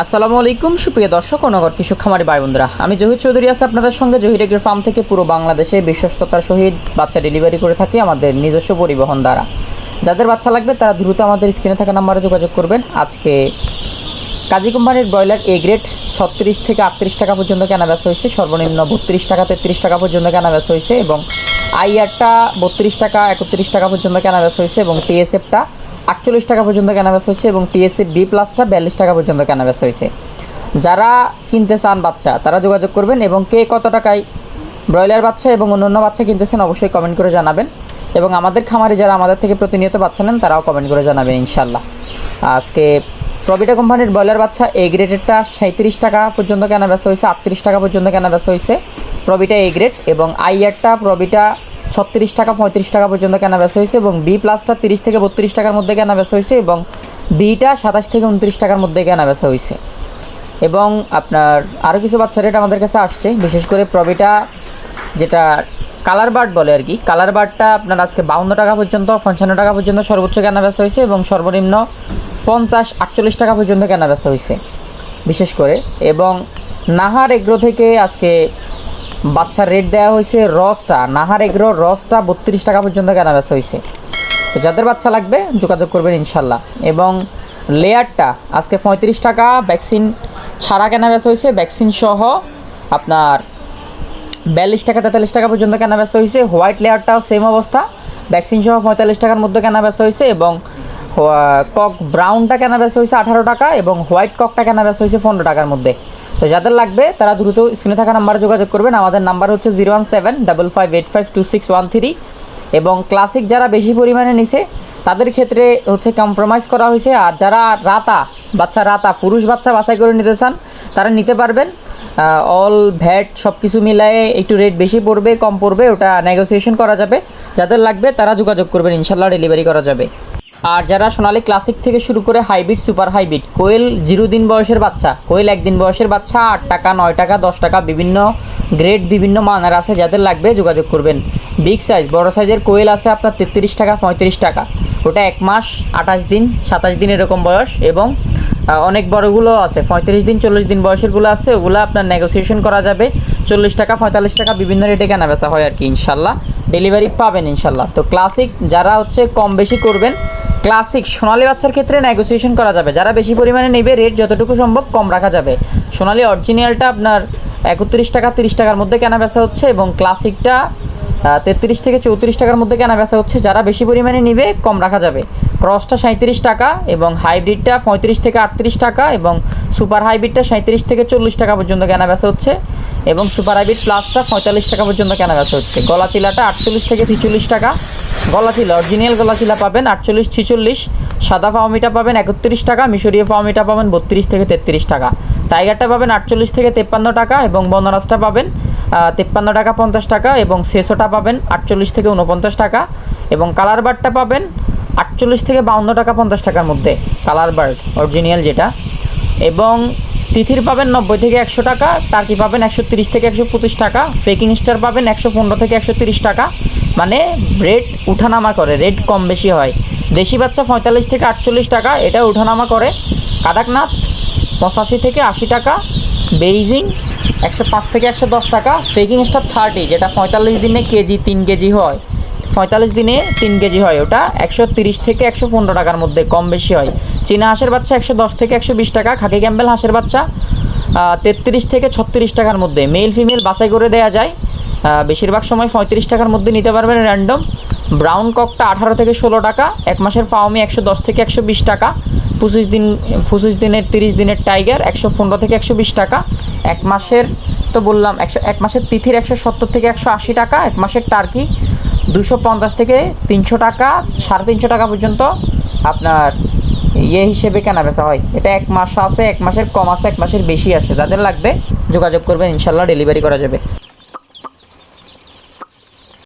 আসসালামু আলাইকুম, সুপ্রিয় দর্শক ও নগর কৃষক খামারি ভাই বোনরা আমি জহির চৌধুরী আছি আপনাদের সঙ্গে। জহির এগ্রি ফার্ম থেকে পুরো বাংলাদেশে বিশ্বস্ততার সহিত বাচ্চা ডেলিভারি করে থাকি আমাদের নিজস্ব পরিবহন দ্বারা। যাদের বাচ্চা লাগবে, তারা দ্রুত আমাদের স্ক্রিনে থাকা নাম্বারে যোগাযোগ করবেন। আজকে কাজী কোম্পানির ব্রয়লার এ গ্রেড ছত্রিশ থেকে আটত্রিশ টাকা পর্যন্ত কেনা বেচা হয়েছে, সর্বনিম্ন বত্রিশ টাকা, তেত্রিশ টাকা পর্যন্ত কেনা বেচা হয়েছে এবং আইআরটা বত্রিশ টাকা, একত্রিশ টাকা পর্যন্ত কেনা বেচা হয়েছে এবং টিএসএফটা আটচল্লিশ টাকা পর্যন্ত কেনা বেচা হয়েছে এবং টিএসএফ বি প্লাসটা বিয়াল্লিশ টাকা পর্যন্ত কেনা বেচা হয়েছে। যারা কিনতে চান বাচ্চা, তারা যোগাযোগ করবেন এবং কে কত টাকায় ব্রয়লার বাচ্চা এবং অন্যান্য বাচ্চা কিনতেছেন অবশ্যই কমেন্ট করে জানাবেন। এবং আমাদের খামারে যারা আমাদের থেকে প্রতিনিয়ত বাচ্চা নেন, তারাও কমেন্ট করে জানাবেন ইনশাল্লাহ আজকে প্রবিটা কোম্পানির ব্রয়লার বাচ্চা এ গ্রেডেরটা সাঁত্রিশ টাকা পর্যন্ত কেনা বেচা হয়েছে, আটত্রিশ টাকা পর্যন্ত কেনা বেচা হয়েছে। প্রবিটা এ গ্রেড এবং আইয়ারটা প্রবিটা ছত্রিশ টাকা, পঁয়ত্রিশ টাকা পর্যন্ত কেনা বেচা হয়েছে এবং বি প্লাসটা তিরিশ থেকে বত্রিশ টাকার মধ্যে কেনা বেচা হয়েছে এবং বিটা সাতাশ থেকে উনত্রিশ টাকার মধ্যে কেনা বেচা হয়েছে। এবং আপনার আরও কিছু বাচ্চা রেট আমাদের কাছে আসছে, বিশেষ করে প্রবিটা যেটা কালার বার্ড বলে আর কি। কালার বার্ডটা আপনার আজকে বাউন্ন টাকা পর্যন্ত, পঞ্চান্ন টাকা পর্যন্ত সর্বোচ্চ কেনা বেচা হয়েছে এবং সর্বনিম্ন পঞ্চাশ, আটচল্লিশ টাকা পর্যন্ত কেনা বেচা হয়েছে, বিশেষ করে। এবং নাহার এগ্রো থেকে আজকে বাচ্চার রেট দেওয়া হয়েছে রসটা, নাহার এগ্রো রসটা বত্রিশ টাকা পর্যন্ত কেনা বেচা হয়েছে। তো যাদের বাচ্চা লাগবে যোগাযোগ করবেন ইনশাল্লাহ। এবং লেয়ারটা, আজকে পঁয়ত্রিশ টাকা ভ্যাকসিন ছাড়া কেনা বেচা হয়েছে ভ্যাকসিন সহ আপনার বিয়াল্লিশ টাকা, তেতাল্লিশ টাকা পর্যন্ত কেনা বেচা হয়েছে। হোয়াইট লেয়ারটাও সেম অবস্থা ভ্যাকসিন সহ পঁয়তাল্লিশ টাকার মধ্যে কেনা বেচা হয়েছে এবং কক ব্রাউনটা কেনা বেচা হয়েছে আঠারো টাকা এবং হোয়াইট ককটা কেনা বেচা হয়েছে পনেরো টাকার মধ্যে। তো যাদের লাগবে, তারা দ্রুত স্ক্রিনে থাকা নাম্বারে যোগাযোগ করবেন। আমাদের নাম্বার হচ্ছে zero one seven double five eight five two six one three এবং ক্লাসিক যারা বেশি পরিমাণে নিছে, তাদের ক্ষেত্রে হচ্ছে কম্প্রোমাইজ করা হয়েছে। আর যারা রাতা, বাচ্চা রাতা, পুরুষ বাচ্চা বাছাই করে নিতে চান, তারা নিতে পারবেন। অল ভ্যাট সব কিছু মিলায়ে একটু রেট বেশি পড়বে, কম পড়বে, ওটা নেগোসিয়েশন করা যাবে। যাদের লাগবে, তারা যোগাযোগ করবেন ইনশাল্লাহ ডেলিভারি করা যাবে। আর যারা সোনালি ক্লাসিক থেকে শুরু করে হাইব্রিড, সুপার হাইব্রিড, কোয়েল জিরো দিন বয়সের বাচ্চা, কোয়েল একদিন বয়সের বাচ্চা, আট টাকা, নয় টাকা, দশ টাকা বিভিন্ন গ্রেড বিভিন্ন মানের আছে, যাদের লাগবে যোগাযোগ করবেন। বিগ সাইজ বড় সাইজের কোয়েল আছে আপনার তেত্রিশ টাকা, পঁয়ত্রিশ টাকা। ওটা এক মাস, আঠাশ দিন, সাতাশ দিন এরকম বয়স এবং অনেক বড়গুলো আছে, পঁয়ত্রিশ দিন, চল্লিশ দিন বয়সেরগুলো আছে, ওগুলো আপনার নেগোসিয়েশন করা যাবে। চল্লিশ টাকা, পঁয়তাল্লিশ টাকা বিভিন্ন রেটে কেনা বেচা হয় আর কি, ইনশাল্লাহ। ডেলিভারি পাবেন ইনশাল্লাহ। তো ক্লাসিক যারা হচ্ছে কম বেশি করবেন ক্লাসিক সোনালি বাচ্চার ক্ষেত্রে নেগোসিয়েশন করা যাবে। যারা বেশি পরিমাণে নেবে রেট যতটুকু সম্ভব কম রাখা যাবে। সোনালি অরিজিনালটা আপনার একত্রিশ টাকা, তিরিশ টাকার মধ্যে কেনা বেচা হচ্ছে এবং ক্লাসিকটা তেত্রিশ থেকে চৌত্রিশ টাকার মধ্যে কেনা বেচা হচ্ছে। যারা বেশি পরিমাণে নিবে, কম রাখা যাবে। ক্রসটা সাঁত্রিশ টাকা এবং হাইব্রিডটা পঁয়ত্রিশ থেকে আটত্রিশ টাকা এবং সুপার হাইব্রিডটা সাঁত্রিশ থেকে চল্লিশ টাকা পর্যন্ত কেনা বেচা হচ্ছে এবং সুপার হাইব্রিড প্লাসটা পঁয়তাল্লিশ টাকা পর্যন্ত কেনা বেচা হচ্ছে। গলা চিলাটা আটচল্লিশ থেকে ছিচল্লিশ টাকা গলা চিলা অরিজিনাল গলা চিলা পাবেন, আটচল্লিশ, ছিচল্লিশ, সাদা ফাওমিটা পাবেন একত্রিশ টাকা, মিশরীয় ফাওমিটা পাবেন বত্রিশ থেকে তেত্রিশ টাকা। টাইগারটা পাবেন আটচল্লিশ থেকে তেপ্পান্ন টাকা এবং বনরাজটা পাবেন তেপ্পান্ন টাকা পঞ্চাশ টাকা এবং শেষোটা পাবেন আটচল্লিশ থেকে উনপঞ্চাশ টাকা এবং কালার বার্ডটা পাবেন আটচল্লিশ থেকে বাউন্ন টাকা পঞ্চাশ টাকার মধ্যে, কালার বার্ড অরিজিনাল যেটা। এবং তিথির পাবেন নব্বই থেকে একশো টাকা, টার্কি পাবেন একশো তিরিশ থেকে একশো পঁচিশ টাকা ফেকিং স্টার পাবেন একশো পনেরো থেকে একশো তিরিশ টাকা মানে রেট উঠানামা করে রেট কম বেশি হয়। দেশি বাচ্চা পঁয়তাল্লিশ থেকে আটচল্লিশ টাকা, এটা উঠানামা করে। কাদাকনাথ পঁচাশি থেকে আশি টাকা, বেইজিং একশো পাঁচ থেকে একশো দশ টাকা, ফেকিং স্টার থার্টি যেটা পঁয়তাল্লিশ দিনে কেজি তিন কেজি হয়। পঁয়তাল্লিশ দিনে তিন কেজি হয়, ওটা একশো তিরিশ থেকে একশো পনেরো টাকার মধ্যে কম বেশি হয়। চীনা হাঁসের বাচ্চা একশো দশ থেকে একশো বিশ টাকা, খাকি ক্যাম্বেল হাঁসের বাচ্চা তেত্রিশ থেকে ছত্রিশ টাকার মধ্যে। মেল ফিমেল বাছাই করে দেওয়া যায়। বেশিরভাগ সময় পঁয়ত্রিশ টাকার মধ্যে নিতে পারবেন র্যান্ডম ব্রাউন ককটা আঠারো থেকে ষোলো টাকা, এক মাসের ফাওমি একশো দশ থেকে একশো বিশ টাকা, পঁচিশ দিন, পঁচিশ দিনের, তিরিশ দিনের টাইগার একশো পনেরো থেকে একশো বিশ টাকা, এক মাসের তো বললাম একশো, এক মাসের তিথির একশো সত্তর থেকে একশো আশি টাকা, এক মাসের টার্কি দুশো পঞ্চাশ থেকে তিনশো টাকা, সাড়ে তিনশো টাকা পর্যন্ত আপনার ইয়ে হিসেবে কেনা বেচা হয়। এটা এক মাস আছে, এক মাসের কম আছে, এক মাসের বেশি আছে। যাদের লাগবে যোগাযোগ করবেন, ইনশাল্লাহ ডেলিভারি করা যাবে।